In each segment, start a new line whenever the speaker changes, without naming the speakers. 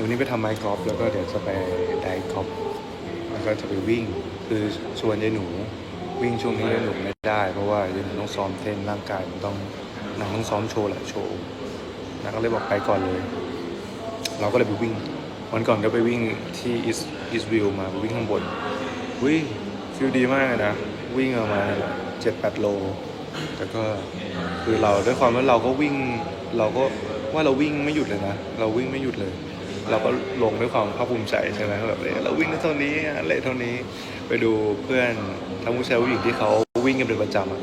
วันนี้ไปทำไมค์กอล์ฟแล้วก็เดี๋ยวจะไปไดกอล์ฟแล้วก็จะไปวิ่ง คือชวนยายหนูวิ่งช่วงนี้ยายหนูไม่ได้ เพราะว่ายายหนูต้องซ้อมเต้นร่างกายมันต้องนางต้องซ้อมโชว์แหละโชว์นางก็เลยบอกไปก่อนเลย เราก็เลยไปวิ่ง วันก่อนก็ไปวิ่งที่อีสอีสวิวมาไปวิ่งข้างบนวิ่งฟิลดีมากเลยนะ วิ่งออกมาเจ็ดแปดโลแต่ก็คือเราด้วยความว่าเราก็วิ่งเราก็ว่าเราวิ่งไม่หยุดเลยนะ เราวิ่งไม่หยุดเลย เราก็ลงด้วยความภาคภูมิใจใช่ไหมแบบเอ้ยเราวิ่งได้เท่านี้อะเท่านี้ไปดูเพื่อนทั้งผู้ชายผู้หญิงที่เขาวิ่งกันเป็นประจำอะ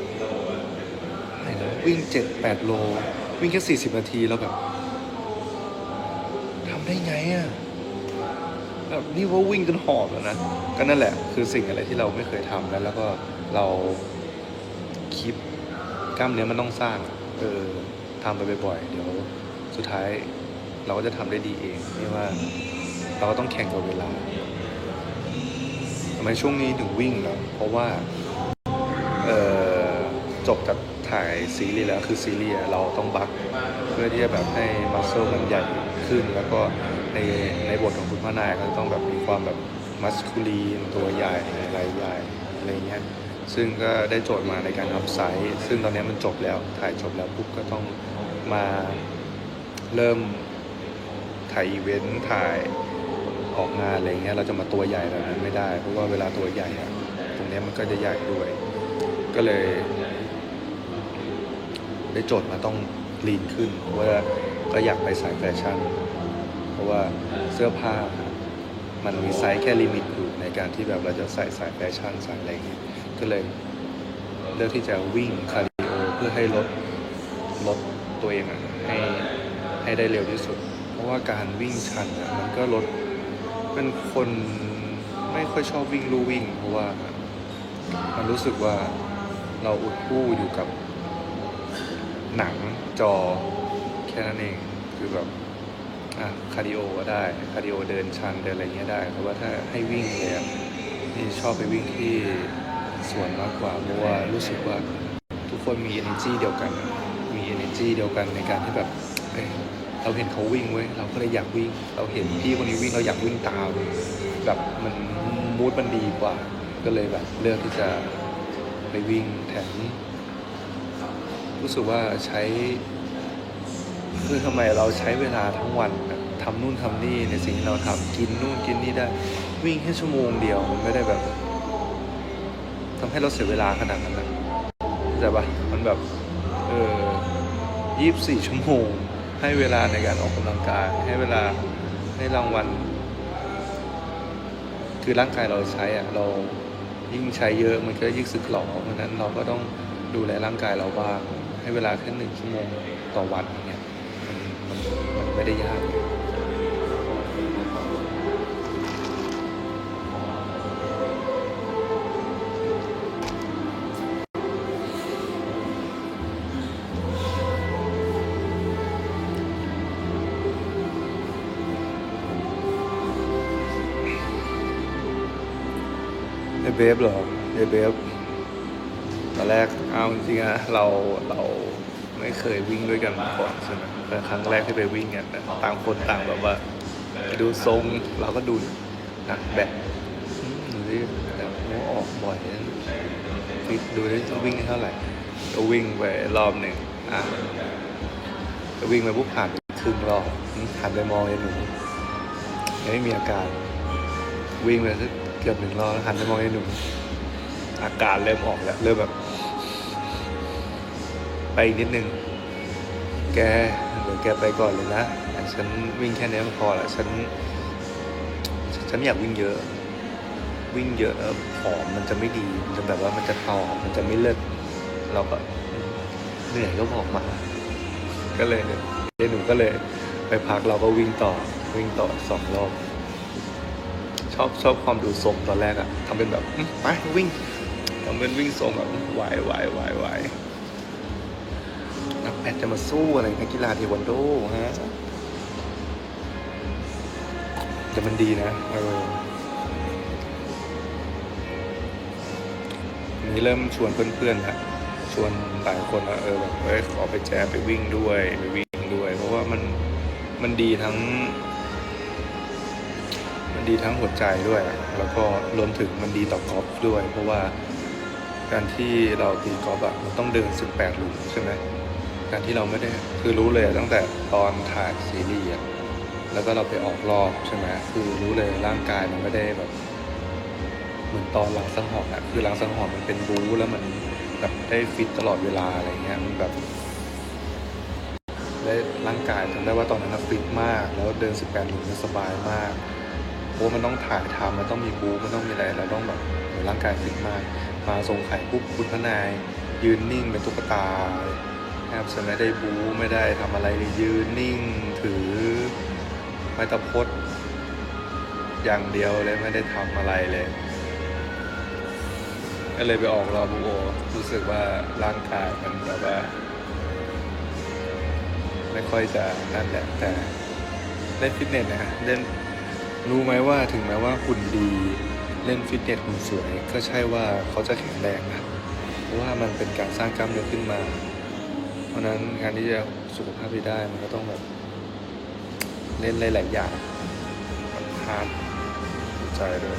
อะวิ่งเจ็ดแปดโล วิ่งแค่สี่สิบนาทีแล้วแบบทำได้ไงอะแบบนี่ว่าวิ่งจนหอบแล้วนะก็นั่นแหละ คือสิ่งอะไรที่เราไม่เคยทำแล้วแล้วก็เราคิดกล้ามเนื้อมันต้องสร้าง เออทำไปบ่อยๆเดี๋ยวสุดท้าย เราก็จะทำได้ดีเองนี่ว่าเราก็ต้องแข่งกับเวลาทำไมช่วงนี้ถึงวิ่งเหรอเพราะว่าจบจากถ่ายซีรีส์แล้วคือซีรีส์เราต้องบักเพื่อที่จะแบบให้มัสเซลมันใหญ่ขึ้น แล้วก็ในในบทของคุณพระนายก็ต้องแบบมีความแบบมัสคูลีนตัวใหญ่อะไหลใหญ่อะไรเงี้ยซึ่งก็ได้โจทย์มาในการทำไซส์ซึ่งตอนนี้มันจบแล้วถ่ายจบแล้วปุ๊บก็ต้องมาเริ่ม ถ่ายอีเวนต์ถ่ายออกงานอะไรเงี้ยเราจะมาตัวใหญ่แบบนั้นไม่ได้ เพราะว่าเวลาตัวใหญ่อะตรงเนี้ยมันก็จะใหญ่ด้วย ก็เลย ได้โจทย์มาต้องลีนขึ้นเพราะว่าก็อยากไปสายแฟชั่น เพราะว่าเสื้อผ้ามันมีไซส์แค่ลิมิตอยู่ในการที่แบบเราจะใส่สายแฟชั่นสายอะไรเงี้ยก็เลยเลือกที่จะวิ่งคาร์ดิโอเพื่อให้ลดลดตัวเองอะให้ให้ได้เร็วที่สุด เพราะว่าการวิ่งชันอะมันก็ลดเป็นคนไม่ค่อยชอบวิ่งลู่วิ่ง เพราะว่ามันรู้สึกว่าเราอุดคู่อยู่กับหนังจอแค่นั้นเองคือแบบอะคาร์ดิโอก็ได้คาร์ดิโอเดินชันเดินอะไรเงี้ยได้แต่ว่าถ้าให้วิ่งเลยนี่ชอบไปวิ่งที่สวนมากกว่าเพราะว่ารู้สึกว่าทุกคนมี energy เดียวกัน มี energy เดียวกันในการที่แบบ เราเห็นเขาวิ่งเว้ยเราก็เลยอยากวิ่ง เราเห็นพี่คนนี้วิ่งเราอยากวิ่งตามแบบมันมูดมันดีกว่า ก็เลยแบบเลือกที่จะไปวิ่งแถมรู้สึกว่าใช้คือทำไมเราใช้เวลาทั้งวันแบบทำนู่นทำนี่ในสิ่งที่เราทำกินนู่นกินนี่ได้ วิ่งแค่ชั่วโมงเดียวมันไม่ได้แบบทำให้เราเสียเวลาขนาดนั้นนะเข้าใจปะมันแบบเออยี่สิบสี่ชั่วโมง ให้เวลาในการออกกำลังกาย ให้เวลาให้รางวัล คือร่างกายเราใช้อะเรายิ่งใช้เยอะมันก็ยิ่งสึกหลอเพราะนั้นเราก็ต้องดูแลร่างกายเราบ้างให้เวลาแค่หนึ่งชั่วโมงต่อวันเนี่ยมันไม่ได้ยาก เลยไอเบฟเหรอไอเบฟตอนแรกเอาจริงๆอะเราเราไม่เคยวิ่งด้วยกันมาก่อนใช่ไหมแต่ครั้งแรกที่ไปวิ่งกันอะต่างคนต่างแบบว่าดูทรงเราก็ดูหนักแบบอืมดูดิแบบออกบ่อยนะฟิตดูดิต้องวิ่งได้เท่าไหร่ก็วิ่งไปรอบหนึ่งอะก็วิ่งไปปุ๊บผ่านไปครึ่งรอบหันไปมองไอ้หนูยังไม่มีอาการวิ่งไปสัก เกือบหนึ่งรอบแล้วหันไปมองไอ้หนุ่มอาการเริ่มออกแล้ว เริ่มแบบ ไปอีกนิดนึง แกเดี๋ยวแกไปก่อนเลยนะฉันวิ่งแค่นี้มันพอละฉัน ฉันไม่อยากวิ่งเยอะ วิ่งเยอะแล้วผอมมันจะไม่ดี มันจะแบบว่ามันจะทอมมันจะไม่เลิศเราก็เหนื่อยก็บอกมา ก็เลยไอ้หนุ่มก็เลย ไปพักเราก็วิ่งต่อวิ่งต่อสองรอบ ชอบชอบความดูทรงตอนแรกอะทำเป็นแบบไปวิ่งทำเป็นวิ่งทรงแบบไหวไหวไหวไหวนักแพทจะมาสู้อะไรนักกีฬาเทควันโดฮะแต่มันดีนะเออทีนี้เริ่มชวนเพื่อนๆละชวนหลายคนละเออแบบเอ้ยขอไปแจไปวิ่งด้วยไปวิ่งด้วย เพราะว่ามันมันดีทั้ง ดีทั้งหัวใจด้วย แล้วก็รวมถึงมันดีต่อกอล์ฟด้วย เพราะว่าการที่เราตีกอล์ฟอะมันต้องเดิน 18 หลุมใช่ไหมการที่เราไม่ได้คือรู้เลยตั้งแต่ตอนถ่ายซีรีส์แล้วก็เราไปออกรอบใช่ไหมคือรู้เลยร่างกายมันไม่ได้แบบ เหมือนตอนหลังสังหรณ์อะคือหลังสังหรณ์มันเป็นบู๊แล้วมันแบบได้ฟิตตลอดเวลาอะไรเงี้ยมันแบบได้ร่างกายจำได้ว่าตอนนั้นฟิตมาก แล้วเดิน 18หลุมสบายมาก เพราะมันต้องถ่ายทำมันต้องมีบู๊มันต้องมีอะไรเราต้องแบบโหร่างกายฟิตมาก มาทรงไข่ปุ๊บคุณพนายยืนนิ่งเป็นตุ๊กตาแทบจะไม่ได้บู๊ไม่ได้ทำอะไรเลยยืนนิ่งถือไม้ตะพดอย่างเดียวเลยไม่ได้ทำอะไรเลยก็เลยไปออกรอบบูโอรู้สึกว่าร่างกายมันแบบว่า ไม่ค่อยจะนั่นแหละแต่เล่นฟิตเนสนะฮะเล่น รู้ไหมว่าถึงแม้ว่าหุ่นดีเล่นฟิตเนสหุ่นสวย ก็ใช่ว่าเขาจะแข็งแรงนะเพราะว่ามันเป็นการสร้างกล้ามเนื้อขึ้นมา เพราะนั้นการที่จะสุขภาพดีได้มันก็ต้องแบบเล่นหลาย ๆ อย่างมันพาดหัวใจด้วย